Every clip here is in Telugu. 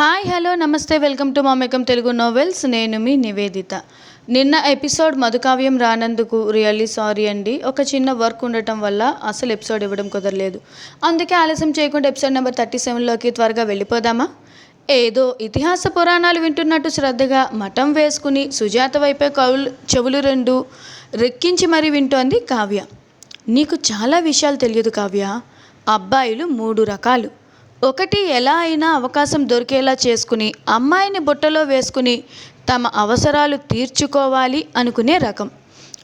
హాయ్ హలో నమస్తే welcome to Mamekam Telugu novels. నేను మీ నివేదిత. నిన్న ఎపిసోడ్ మధుకావ్యం రానందుకు రియల్లీ సారీ అండి. ఒక చిన్న వర్క్ ఉండటం వల్ల అసలు ఎపిసోడ్ ఇవ్వడం కుదరలేదు. అందుకే ఆలస్యం చేయకుండా ఎపిసోడ్ నెంబర్ థర్టీ సెవెన్లోకి త్వరగా వెళ్ళిపోదామా? ఏదో ఇతిహాస పురాణాలు వింటున్నట్టు శ్రద్ధగా మఠం వేసుకుని సుజాత వైపే కవులు చెవులు రెండు రెక్కించి మరీ వింటోంది కావ్య. నీకు చాలా విషయాలు తెలియదు కావ్య. అబ్బాయిలు మూడు రకాలు. ఒకటి ఎలా అయినా అవకాశం దొరికేలా చేసుకుని అమ్మాయిని బుట్టలో వేసుకుని తమ అవసరాలు తీర్చుకోవాలి అనుకునే రకం.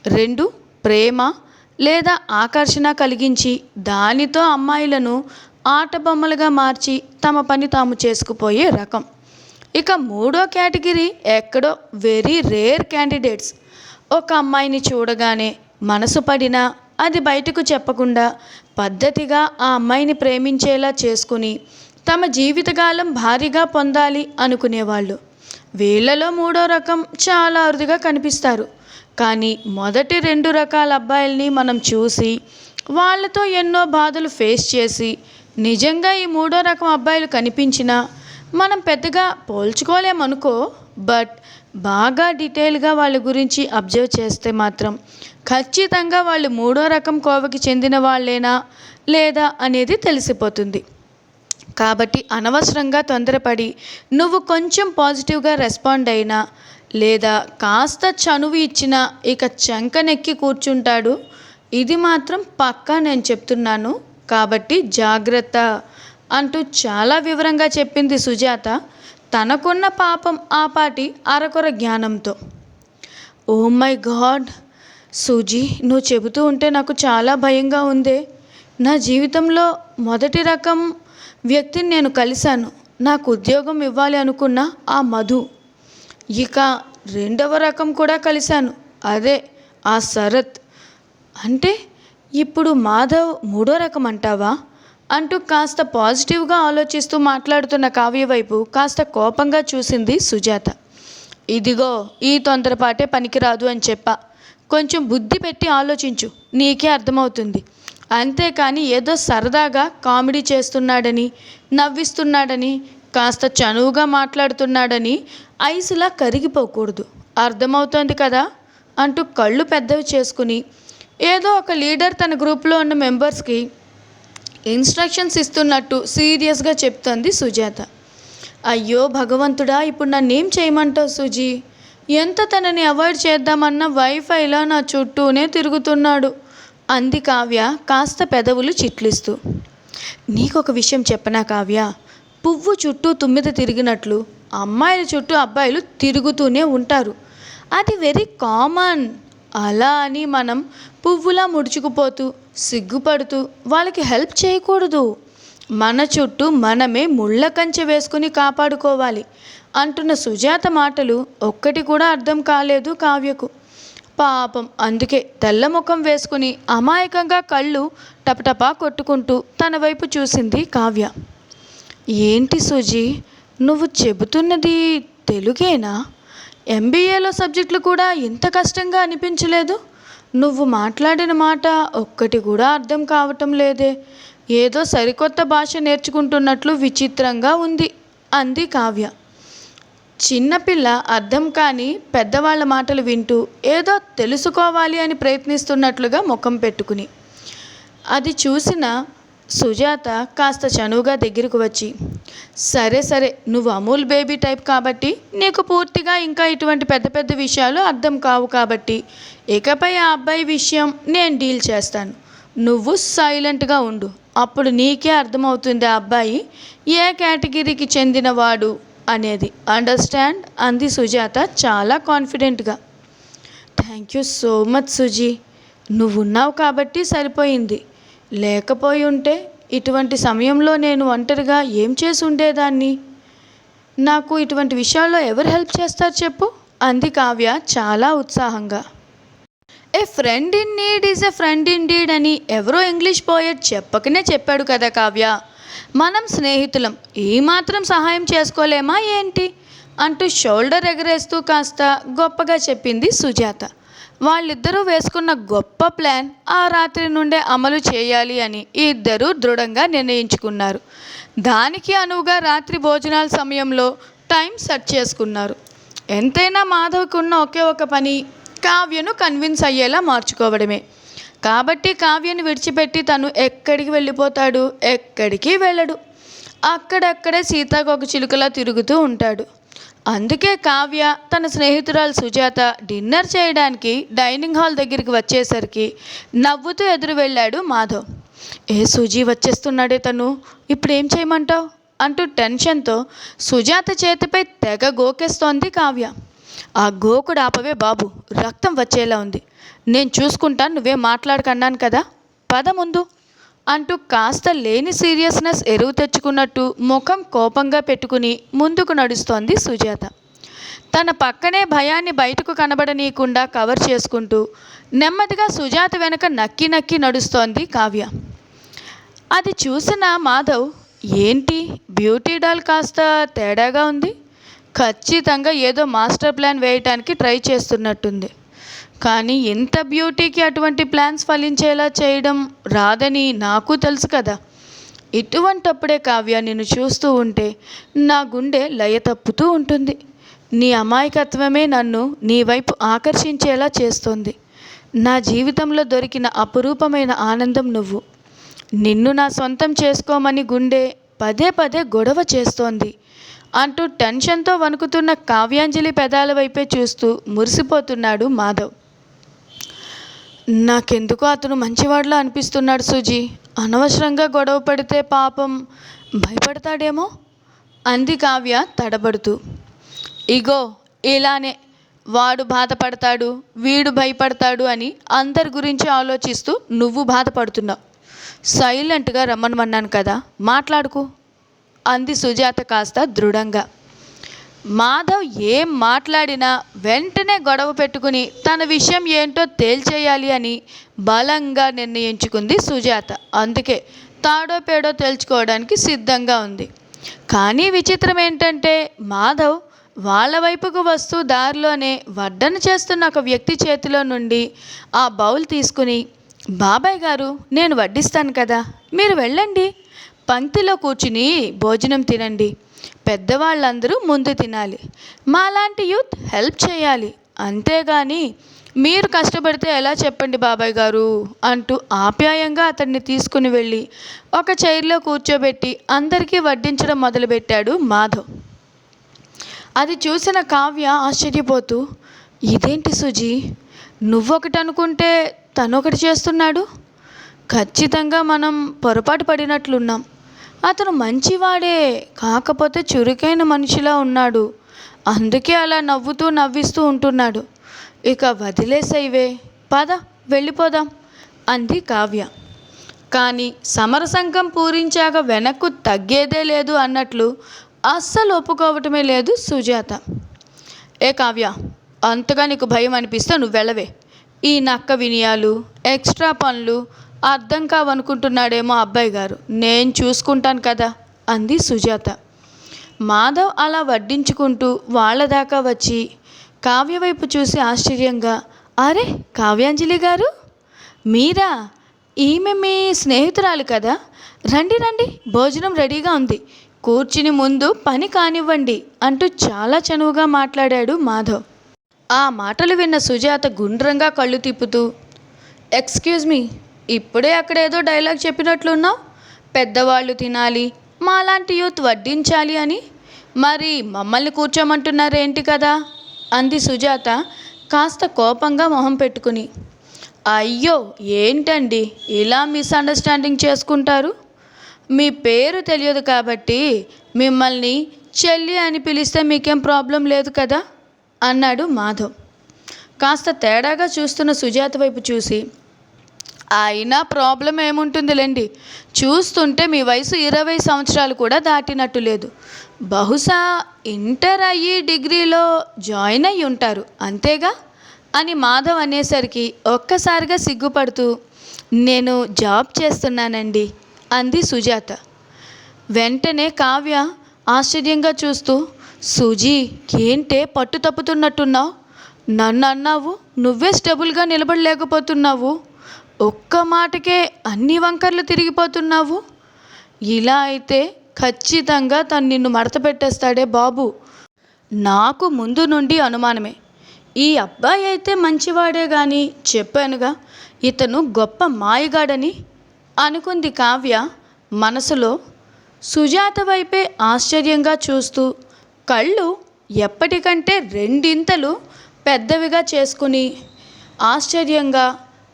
రెండు ప్రేమ లేదా ఆకర్షణ కలిగించి దానితో అమ్మాయిలను ఆట బొమ్మలుగా మార్చి తమ పని తాము చేసుకుపోయే రకం. ఇక మూడో కేటగిరీ ఎక్కడో వెరీ రేర్ క్యాండిడేట్స్. ఒక అమ్మాయిని చూడగానే మనసు పడినా అది బయటకు చెప్పకుండా పద్ధతిగా ఆ అమ్మాయిని ప్రేమించేలా చేసుకుని తమ జీవితకాలం భారీగా పొందాలి అనుకునేవాళ్ళు. వీళ్ళలో మూడో రకం చాలా అరుదుగా కనిపిస్తారు. కానీ మొదటి రెండు రకాల అబ్బాయిల్ని మనం చూసి వాళ్ళతో ఎన్నో బాధలు ఫేస్ చేసి నిజంగా ఈ మూడో రకం అబ్బాయిలు కనిపించినా మనం పెద్దగా పోల్చుకోలేమనుకో బట్ బాగా డీటెయిల్గా వాళ్ళ గురించి అబ్జర్వ్ చేస్తే మాత్రం ఖచ్చితంగా వాళ్ళు మూడో రకం కోవకి చెందిన వాళ్ళేనా లేదా అనేది తెలిసిపోతుంది. కాబట్టి అనవసరంగా తొందరపడి నువ్వు కొంచెం పాజిటివ్గా రెస్పాండ్ అయినా లేదా కాస్త చనువు ఇచ్చినా ఇక చెంకనెక్కి కూర్చుంటాడు ఇది మాత్రం పక్కా నేను చెప్తున్నాను. కాబట్టి జాగ్రత్త అంటూ చాలా వివరంగా చెప్పింది సుజాత. తనకున్న పాపం ఆపాటి అరకొర జ్ఞానంతో. ఓ మై గాడ్! సూజీ నువ్వు చెబుతూ ఉంటే నాకు చాలా భయంగా ఉందే. నా జీవితంలో మొదటి రకం వ్యక్తిని నేను కలిశాను. నాకు ఉద్యోగం ఇవ్వాలి అనుకున్న ఆ మధు. ఇక రెండవ రకం కూడా కలిశాను. అదే ఆ శరత్. అంటే ఇప్పుడు మాధవ్ మూడో రకం అంటావా? అంటూ కాస్త పాజిటివ్గా ఆలోచిస్తూ మాట్లాడుతున్న కావ్య వైపు కాస్త కోపంగా చూసింది సుజాత. ఇదిగో ఈ తొందరపాటే పనికిరాదు అని చెప్పా. కొంచెం బుద్ధి పెట్టి ఆలోచించు నీకే అర్థమవుతుంది. అంతేకాని ఏదో సరదాగా కామెడీ చేస్తున్నాడని నవ్విస్తున్నాడని కాస్త చనువుగా మాట్లాడుతున్నాడని ఐసులా కరిగిపోకూడదు. అర్థమవుతోంది కదా? అంటూ కళ్ళు పెద్దవి చేసుకుని ఏదో ఒక లీడర్ తన గ్రూప్లో ఉన్న మెంబర్స్కి ఇన్స్ట్రక్షన్స్ ఇస్తున్నట్టు సీరియస్గా చెప్తోంది సుజాత. అయ్యో భగవంతుడా ఇప్పుడు నన్నేం చేయమంటావు సుజీ? ఎంత తనని అవాయిడ్ చేద్దామన్న వైఫైలా నా చుట్టూనే తిరుగుతున్నాడు. అంది కావ్య కాస్త పెదవులు చిట్లిస్తూ. నీకొక విషయం చెప్పనా కావ్య? పువ్వు చుట్టూ తుమ్మిద తిరిగినట్లు అమ్మాయిల చుట్టూ అబ్బాయిలు తిరుగుతూనే ఉంటారు. అది వెరీ కామన్. అలా అని మనం పువ్వులా ముడుచుకుపోతూ సిగ్గుపడుతూ వాళ్ళకి హెల్ప్ చేయకూడదు. మన చుట్టూ మనమే ముళ్ళ కంచె వేసుకుని కాపాడుకోవాలి అంటున్న సుజాత మాటలు ఒక్కటి కూడా అర్థం కాలేదు కావ్యకు. పాపం అందుకే తెల్ల ముఖం వేసుకుని అమాయకంగా కళ్ళు టపటపా కొట్టుకుంటూ తన వైపు చూసింది కావ్య. ఏంటి సుజీ నువ్వు చెబుతున్నది తెలుగేనా? ఎంబీఏలో సబ్జెక్టులు కూడా ఇంత కష్టంగా అనిపించలేదు? నువ్వు మాట్లాడిన మాట ఒక్కటి కూడా అర్థం కావటం లేదే. ఏదో సరికొత్త భాష నేర్చుకుంటున్నట్లు విచిత్రంగా ఉంది అంది కావ్య. చిన్నపిల్ల అర్థం కాని పెద్దవాళ్ళ మాటలు వింటూ ఏదో తెలుసుకోవాలి అని ప్రయత్నిస్తున్నట్లుగా ముఖం పెట్టుకుని. అది చూసిన సుజాత కాస్త చనువుగా దగ్గరకు వచ్చి సరే సరే నువ్వు అమూల్ బేబీ టైప్ కాబట్టి నీకు పూర్తిగా ఇంకా ఇటువంటి పెద్ద పెద్ద విషయాలు అర్థం కావు కాబట్టి ఇకపై ఆ అబ్బాయి విషయం నేను డీల్ చేస్తాను. నువ్వు సైలెంట్గా ఉండు. అప్పుడు నీకే అర్థమవుతుంది ఆ అబ్బాయి ఏ కేటగిరీకి చెందినవాడు అనేది. అండర్స్టాండ్? అంది సుజాత చాలా కాన్ఫిడెంట్గా. Thank you so much Suji. నువ్వు ఉన్నావు కాబట్టి సరిపోయింది. లేకపోయి ఉంటే ఇటువంటి సమయంలో నేను ఒంటరిగా ఏం చేసి ఉండేదాన్ని నాకు ఇటువంటి విషయాల్లో ఎవరు హెల్ప్ చేస్తారు చెప్పు? అంది కావ్య చాలా ఉత్సాహంగా. A friend in need is a friend indeed అని ఎవరో ఇంగ్లీష్ పోయట్ చెప్పకనే చెప్పాడు కదా కావ్య. మనం స్నేహితులం ఏమాత్రం సహాయం చేసుకోలేమా ఏంటి? అంటూ షోల్డర్ ఎగరేస్తూ కాస్త గొప్పగా చెప్పింది సుజాత. వాళ్ళిద్దరూ వేసుకున్న గొప్ప ప్లాన్ ఆ రాత్రి నుండే అమలు చేయాలి అని ఇద్దరూ దృఢంగా నిర్ణయించుకున్నారు. దానికి అనువుగా రాత్రి భోజనాల సమయంలో టైం సెట్ చేసుకున్నారు. ఎంతైనా మాధవకున్న ఒకే ఒక పని కావ్యను కన్విన్స్ అయ్యేలా మార్చుకోవడమే. కాబట్టి కావ్యను విడిచిపెట్టి తను ఎక్కడికి వెళ్ళిపోతాడు? ఎక్కడికి వెళ్ళడు? అక్కడక్కడే సీతాకొక చిలుకలా తిరుగుతూ ఉంటాడు. అందుకే కావ్య తన స్నేహితురాలు సుజాత డిన్నర్ చేయడానికి డైనింగ్ హాల్ దగ్గరికి వచ్చేసరికి నవ్వుతూ ఎదురు వెళ్ళాడు మాధవ్. ఏ సుజీ వచ్చేస్తున్నాడే తను? ఇప్పుడు ఏం చేయమంటావు? అంటూ టెన్షన్తో సుజాత చేతిపై తెగ గోకేస్తోంది కావ్య. ఆ గోకుడు ఆపవే బాబు రక్తం వచ్చేలా ఉంది. నేను చూసుకుంటాను నువ్వే మాట్లాడకన్నాను కదా. పద ముందు. అంటూ కాస్త లేని సీరియస్నెస్ ఎరువు తెచ్చుకున్నట్టు ముఖం కోపంగా పెట్టుకుని ముందుకు నడుస్తోంది సుజాత. తన పక్కనే భయాన్ని బయటకు కనబడనీయకుండా కవర్ చేసుకుంటూ నెమ్మదిగా సుజాత వెనక నక్కి నక్కి నడుస్తోంది కావ్య. అది చూసిన మాధవ్ ఏంటి బ్యూటీ డాల్ కాస్త తేడాగా ఉంది? ఖచ్చితంగా ఏదో మాస్టర్ ప్లాన్ వేయటానికి ట్రై చేస్తున్నట్టుంది. కానీ ఇంత బ్యూటీకి అటువంటి ప్లాన్స్ ఫలించేలా చేయడం రాదని నాకు తెలుసు కదా. ఇటువంటప్పుడే కావ్య నిన్ను చూస్తూ ఉంటే నా గుండె లయ తప్పుతూ ఉంటుంది. నీ అమాయకత్వమే నన్ను నీ వైపు ఆకర్షించేలా చేస్తుంది. నా జీవితంలో దొరికిన అపురూపమైన ఆనందం నువ్వు. నిన్ను నా సొంతం చేసుకోమని గుండె పదే పదే గొడవ చేస్తోంది. అంటూ టెన్షన్తో వణుకుతున్న కావ్యాంజలి పెదాల వైపే చూస్తూ మురిసిపోతున్నాడు మాధవ్. నాకెందుకో అతను మంచివాడిలా అనిపిస్తున్నాడు సుజీ. అనవసరంగా గొడవ పడితే పాపం భయపడతాడేమో అంది కావ్య తడబడుతూ. ఇగో ఇలానే వాడు బాధపడతాడు వీడు భయపడతాడు అని అందరి గురించి ఆలోచిస్తూ నువ్వు బాధపడుతున్నావు. సైలెంట్గా రమ్మనమన్నాను కదా మాట్లాడుకు అంది సుజాత కాస్త దృఢంగా. మాధవ్ ఏం మాట్లాడినా వెంటనే గొడవ పెట్టుకుని తన విషయం ఏంటో తేల్చేయాలి అని బలంగా నిర్ణయించుకుంది సుజాత. అందుకే తాడో పేడో తేల్చుకోవడానికి సిద్ధంగా ఉంది. కానీ విచిత్రం ఏంటంటే మాధవ్ వాళ్ళ వైపుకు వస్తూ దారిలోనే వడ్డన చేస్తున్న ఒక వ్యక్తి చేతిలో నుండి ఆ బౌల్ తీసుకుని బాబాయ్ గారు నేను వడ్డిస్తాను కదా మీరు వెళ్ళండి. పంక్తిలో కూర్చుని భోజనం తినండి. పెద్దవాళ్ళందరూ ముందు తినాలి. మాలాంటి యూత్ హెల్ప్ చేయాలి. అంతేగాని మీరు కష్టపడితే ఎలా చెప్పండి బాబాయ్ గారు? అంటూ ఆప్యాయంగా అతన్ని తీసుకుని వెళ్ళి ఒక చైర్లో కూర్చోబెట్టి అందరికీ వడ్డించడం మొదలుపెట్టాడు మాధవ్. అది చూసిన కావ్య ఆశ్చర్యపోతూ ఇదేంటి సుజీ? నువ్వొకటి అనుకుంటే తనొకటి చేస్తున్నాడు? ఖచ్చితంగా మనం పొరపాటు పడినట్లున్నాం. అతను మంచివాడే కాకపోతే చురుకైన మనిషిలా ఉన్నాడు. అందుకే అలా నవ్వుతూ నవ్విస్తూ ఉంటున్నాడు. ఇక వదిలేసైవే పద వెళ్ళిపోదాం అంది కావ్య. కానీ సమరసంగం పూరించాక వెనక్కు తగ్గేదే లేదు అన్నట్లు అస్సలు ఒప్పుకోవటమే లేదు సుజాత. ఏ కావ్య అంతగా నీకు భయం అనిపిస్తే నువ్వు వెళ్ళవే. ఈ నక్క వినియాలు ఎక్స్ట్రా పనులు అర్థం కావనుకుంటున్నాడేమో అబ్బాయి గారు. నేను చూసుకుంటాను కదా అంది సుజాత. మాధవ్ అలా వడ్డించుకుంటూ వాళ్ళ దాకా వచ్చి కావ్య వైపు చూసి ఆశ్చర్యంగా అరే కావ్యాంజలి గారు! మీరా? ఈమె మీ స్నేహితురాలు కదా? రండి రండి భోజనం రెడీగా ఉంది. కూర్చుని ముందు పని కానివ్వండి అంటూ చాలా చనువుగా మాట్లాడాడు మాధవ్. ఆ మాటలు విన్న సుజాత గుండ్రంగా కళ్ళు తిప్పుతూ ఎక్స్క్యూజ్ మీ ఇప్పుడే అక్కడేదో డైలాగ్ చెప్పినట్లున్నావు పెద్దవాళ్ళు తినాలి మాలాంటి యూత్ వడ్డించాలి అని. మరి మమ్మల్ని కూర్చోమంటున్నారేంటి కదా? అంది సుజాత కాస్త కోపంగా మొహం పెట్టుకుని. అయ్యో ఏంటండి ఇలా మిస్అండర్స్టాండింగ్ చేసుకుంటారు? మీ పేరు తెలియదు కాబట్టి మిమ్మల్ని చెల్లి అని పిలిస్తే మీకేం ప్రాబ్లం లేదు కదా? అన్నాడు మాధవ్. కాస్త తేడాగా చూస్తున్న సుజాత వైపు చూసి అయినా ప్రాబ్లం ఏముంటుందిలేండి? చూస్తుంటే మీ వయసు ఇరవై సంవత్సరాలు కూడా దాటినట్టు లేదు. బహుశా ఇంటర్ అయ్యి డిగ్రీలో జాయిన్ అయ్యి ఉంటారు అంతేగా? అని మాధవ్ అనేసరికి ఒక్కసారిగా సిగ్గుపడుతూ నేను జాబ్ చేస్తున్నానండి అంది సుజాత. వెంటనే కావ్య ఆశ్చర్యంగా చూస్తూ సుజీ ఏంటే పట్టు తప్పుతున్నట్టున్నావు నన్ను అన్నావు నువ్వే స్టెబుల్గా నిలబడలేకపోతున్నావు. ఒక్క మాటకే అన్ని వంకర్లు తిరిగిపోతున్నావు? ఇలా అయితే ఖచ్చితంగా తను నిన్ను మడత పెట్టేస్తాడే బాబు. నాకు ముందు నుండి అనుమానమే. ఈ అబ్బాయి అయితే మంచివాడే కానీ చెప్పానుగా ఇతను గొప్ప మాయగాడని అనుకుంది కావ్య మనసులో. సుజాత వైపే ఆశ్చర్యంగా చూస్తూ కళ్ళు ఎప్పటికంటే రెండింతలు పెద్దవిగా చేసుకుని ఆశ్చర్యంగా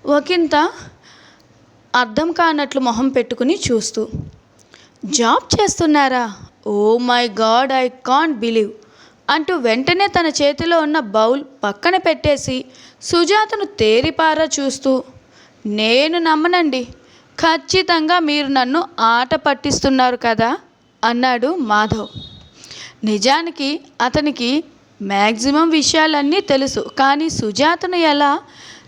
ఒకంత అర్థం కానట్లు మొహం పెట్టుకుని చూస్తూ జాబ్ చేస్తున్నారా? ఓ my god I can't believe అంటూ వెంటనే తన చేతిలో ఉన్న బౌల్ పక్కన పెట్టేసి సుజాతను తేరిపారా చూస్తూ నేను నమ్మనండి. ఖచ్చితంగా మీరు నన్ను ఆట పట్టిస్తున్నారు కదా? అన్నాడు మాధవ్. నిజానికి అతనికి మ్యాక్సిమం విషయాలన్నీ తెలుసు కానీ సుజాతను ఎలా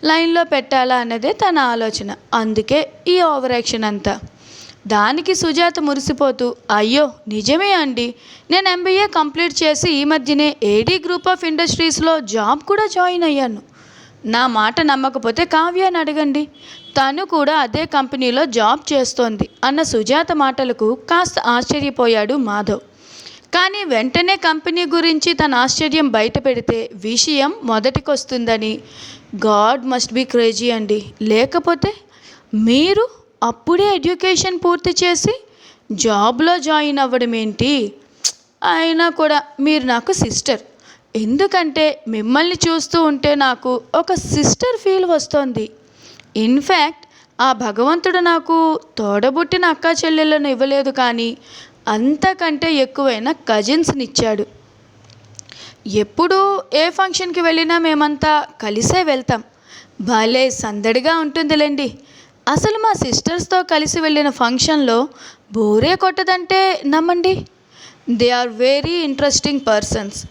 లైన్లో పెట్టాలా అన్నదే తన ఆలోచన. అందుకే ఈ ఓవర్ యాక్షన్ అంతా. దానికి సుజాత మురిసిపోతూ అయ్యో నిజమే అండి. నేను ఎంబీఏ కంప్లీట్ చేసి ఈ మధ్యనే ఏడీ గ్రూప్ ఆఫ్ ఇండస్ట్రీస్లో జాబ్ కూడా జాయిన్ అయ్యాను. నా మాట నమ్మకపోతే కావ్యాన్ని అడగండి. తను కూడా అదే కంపెనీలో జాబ్ చేస్తోంది అన్న సుజాత మాటలకు కాస్త ఆశ్చర్యపోయాడు మాధవ్. కానీ వెంటనే కంపెనీ గురించి తన ఆశ్చర్యం బయట పెడితే విషయం మొదటికొస్తుందని. గాడ్ మస్ట్ బి క్రేజీ అండి. లేకపోతే మీరు అప్పుడే ఎడ్యుకేషన్ పూర్తి చేసి జాబ్లో జాయిన్ అవ్వడం ఏంటి అయినా కూడా మీరు నాకు సిస్టర్. ఎందుకంటే మిమ్మల్ని చూస్తూ ఉంటే నాకు ఒక సిస్టర్ ఫీల్ వస్తోంది. ఇన్ఫ్యాక్ట్ ఆ భగవంతుడు నాకు తోడబుట్టిన అక్క చెల్లెళ్ళను ఇవ్వలేదు కానీ అంతకంటే ఎక్కువైన కజిన్స్ని ఇచ్చాడు ఎప్పుడు ఏ ఫంక్షన్కి వెళ్ళినా మేమంతా కలిసే వెళ్తాం. భలే సందడిగా ఉంటుందిలేండి. అసలు మా సిస్టర్స్తో కలిసి వెళ్ళిన ఫంక్షన్లో బోరే కొట్టదంటే నమ్మండి. They are very interesting persons.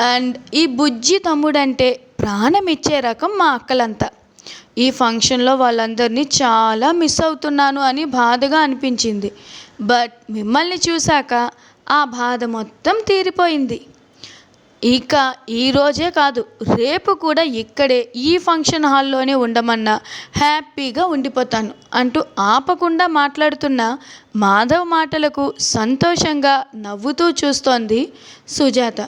And ఈ బుజ్జి తమ్ముడంటే ప్రాణం ఇచ్చే రకం మా అక్కలంతా. ఈ ఫంక్షన్లో వాళ్ళందరినీ చాలా మిస్ అవుతున్నాను అని బాధగా అనిపించింది. బట్ మిమ్మల్ని చూశాక ఆ బాధ మొత్తం తీరిపోయింది. ఇక ఈరోజే కాదు రేపు కూడా ఇక్కడే ఈ ఫంక్షన్ హాల్లోనే ఉండమన్నా హ్యాపీగా ఉండిపోతాను అంటూ ఆపకుండా మాట్లాడుతున్న మాధవ్ మాటలకు సంతోషంగా నవ్వుతూ చూస్తోంది సుజాత.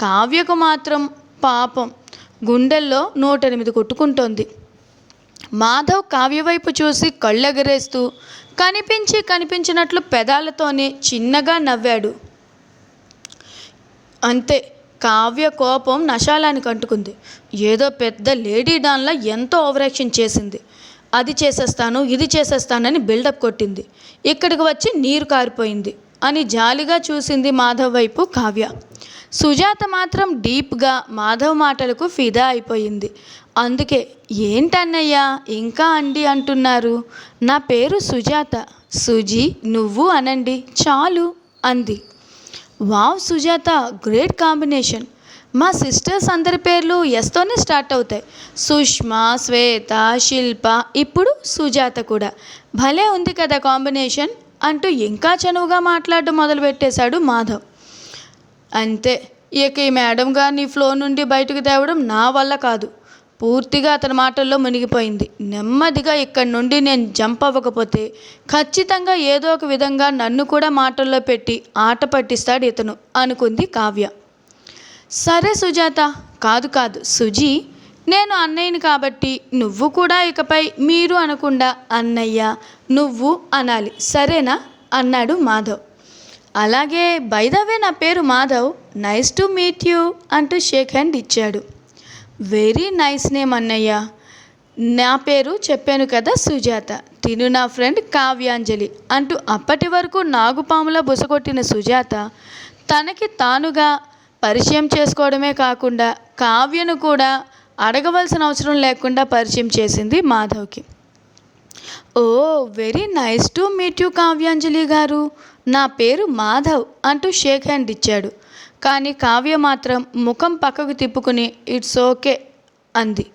కావ్యకు మాత్రం పాపం గుండెల్లో నూట ఎనిమిది కొట్టుకుంటోంది. మాధవ్ కావ్య వైపు చూసి కళ్ళెగరేస్తూ కనిపించి కనిపించినట్లు పెదాలతోనే చిన్నగా నవ్వాడు. అంతే కావ్య కోపం నశాలానికి అంటుకుంది. ఏదో పెద్ద లేడీ డాన్లా ఎంతో ఓవరాక్షన్ చేసింది. అది చేసేస్తాను ఇది చేసేస్తానని బిల్డప్ కొట్టింది. ఇక్కడికి వచ్చి నీరు కారిపోయింది అని జాలిగా చూసింది మాధవ్ వైపు కావ్య. సుజాత మాత్రం డీప్గా మాధవ్ మాటలకు ఫిదా అయిపోయింది. అందుకే ఏంటన్నయ్యా ఇంకా అండి అంటున్నారు. నా పేరు సుజాత. సుజీ నువ్వు అనండి. చాలు అంది. Wow Sujatha great combination. మా సిస్టర్స్ అందరి పేర్లు ఎస్తోనే స్టార్ట్ అవుతాయి. సుష్మా శ్వేత శిల్ప ఇప్పుడు సుజాత కూడా. భలే ఉంది కదా కాంబినేషన్ అంటూ ఇంకా చనువుగా మాట్లాడడం మొదలుపెట్టేశాడు మాధవ్. అంతే ఇక ఈ మేడం గారిని ఫ్లో నుండి బయటకు తేవడం నా వల్ల కాదు. పూర్తిగా అతని మాటల్లో మునిగిపోయింది. నెమ్మదిగా ఇక్కడి నుండి నేను జంప్ అవ్వకపోతే ఖచ్చితంగా ఏదో ఒక విధంగా నన్ను కూడా మాటల్లో పెట్టి ఆట పట్టిస్తాడు ఇతను అనుకుంది కావ్య. సరే సుజాత కాదు కాదు. సుజీ నేను అన్నయ్యని కాబట్టి నువ్వు కూడా ఇకపై మీరు అనకుండా అన్నయ్య నువ్వు అనాలి. సరేనా? అన్నాడు మాధవ్. అలాగే బైదవే నా పేరు Madhav. Nice to meet you అంటూ షేక్ హ్యాండ్ ఇచ్చాడు. వెరీ నైస్ నేమ్ అన్నయ్య. నా పేరు చెప్పాను కదా సుజాత. తిను నా ఫ్రెండ్ కావ్యాంజలి అంటూ అప్పటి వరకు నాగుపాముల బుసగొట్టిన సుజాత తనకి తానుగా పరిచయం చేసుకోవడమే కాకుండా కావ్యను కూడా అడగవలసిన అవసరం లేకుండా పరిచయం చేసింది మాధవ్కి. ఓ very nice to meet you Kavyanjali garu. నా పేరు మాధవ్ అంటూ షేక్ హ్యాండ్ ఇచ్చాడు. కానీ కావ్య మాత్రం ముఖం పక్కకు తిప్పుకుని ఇట్స్ ఓకే అంది.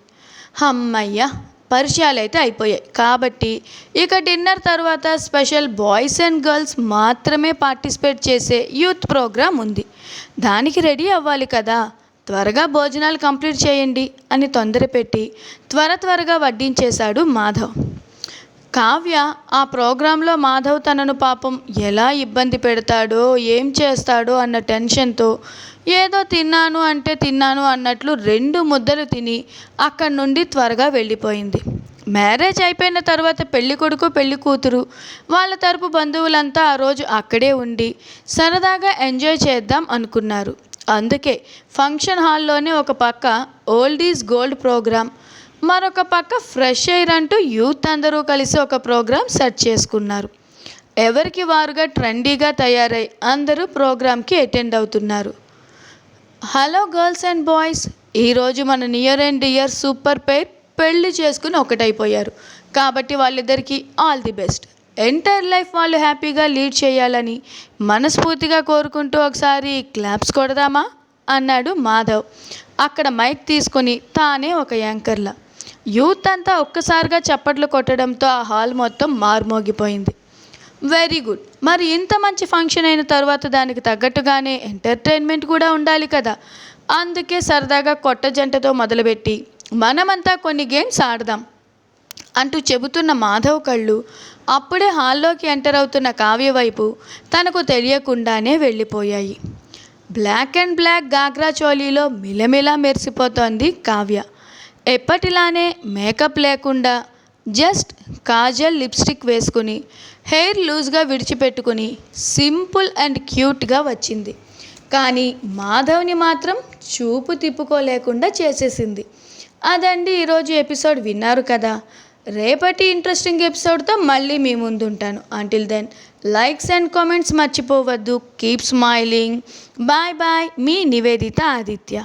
హమ్మయ్య పరిచయాలు అయితే అయిపోయాయి. కాబట్టి ఇక డిన్నర్ తర్వాత స్పెషల్ బాయ్స్ అండ్ గర్ల్స్ మాత్రమే పార్టిసిపేట్ చేసే యూత్ ప్రోగ్రాం ఉంది. దానికి రెడీ అవ్వాలి కదా. త్వరగా భోజనాలు కంప్లీట్ చేయండి అని తొందరపెట్టి త్వర త్వరగా వడ్డించేశాడు మాధవ్. కావ్య ఆ ప్రోగ్రాంలో మాధవ్ తనను పాపం ఎలా ఇబ్బంది పెడతాడో ఏం చేస్తాడో అన్న టెన్షన్తో ఏదో తిన్నాను అంటే తిన్నాను అన్నట్లు రెండు ముద్దలు తిని అక్కడి నుండి త్వరగా వెళ్ళిపోయింది. మ్యారేజ్ అయిపోయిన తర్వాత పెళ్ళి కొడుకు పెళ్ళి కూతురు వాళ్ళ తరపు బంధువులంతా ఆ రోజు అక్కడే ఉండి సరదాగా ఎంజాయ్ చేద్దాం అనుకున్నారు. అందుకే ఫంక్షన్ హాల్లోనే ఒక పక్క ఓల్డ్ ఈజ్ గోల్డ్ ప్రోగ్రామ్ మరొక పక్క ఫ్రెష్ ఎయిర్ అంటూ యూత్ అందరూ కలిసి ఒక ప్రోగ్రాం సెట్ చేసుకున్నారు. ఎవరికి వారుగా ట్రెండీగా తయారై అందరూ ప్రోగ్రాంకి అటెండ్ అవుతున్నారు. హలో గర్ల్స్ అండ్ బాయ్స్ ఈరోజు మన near and dear super pair పెళ్ళి చేసుకుని ఒకటైపోయారు. కాబట్టి వాళ్ళిద్దరికీ all the best. Entire life వాళ్ళు హ్యాపీగా లీడ్ చేయాలని మనస్ఫూర్తిగా కోరుకుంటూ ఒకసారి క్లాప్స్ కొడదామా? అన్నాడు మాధవ్. అక్కడ మైక్ తీసుకొని తానే ఒక యాంకర్లా. యూత్ అంతా ఒక్కసారిగా చప్పట్లు కొట్టడంతో ఆ హాల్ మొత్తం మార్మోగిపోయింది. Very good. మరి ఇంత మంచి ఫంక్షన్ అయిన తర్వాత దానికి తగ్గట్టుగానే ఎంటర్టైన్మెంట్ కూడా ఉండాలి కదా. అందుకే సరదాగా కొత్త జంటతో మొదలుపెట్టి మనమంతా కొన్ని గేమ్స్ ఆడదాం అంటూ చెబుతున్న మాధవ్ కళ్ళు అప్పుడే హాల్లోకి ఎంటర్ అవుతున్న కావ్య వైపు తనకు తెలియకుండానే వెళ్ళిపోయాయి. బ్లాక్ అండ్ బ్లాక్ గాగ్రా చోలీలో మిలమిలా మెరిసిపోతోంది కావ్య. ఎప్పటిలానే మేకప్ లేకుండా జస్ట్ కాజల్ లిప్స్టిక్ వేసుకుని హెయిర్ లూజ్గా విడిచిపెట్టుకుని సింపుల్ అండ్ క్యూట్గా వచ్చింది. కానీ మాధవ్ని మాత్రం చూపు తిప్పుకోలేకుండా చేసేసింది. అదండి ఈరోజు ఎపిసోడ్ విన్నారు కదా. రేపటి ఇంట్రెస్టింగ్ ఎపిసోడ్తో మళ్ళీ మీ ముందుంటాను. Until then likes and comments మర్చిపోవద్దు. కీప్ స్మైలింగ్ బాయ్ బాయ్ మీ నివేదిత ఆదిత్య.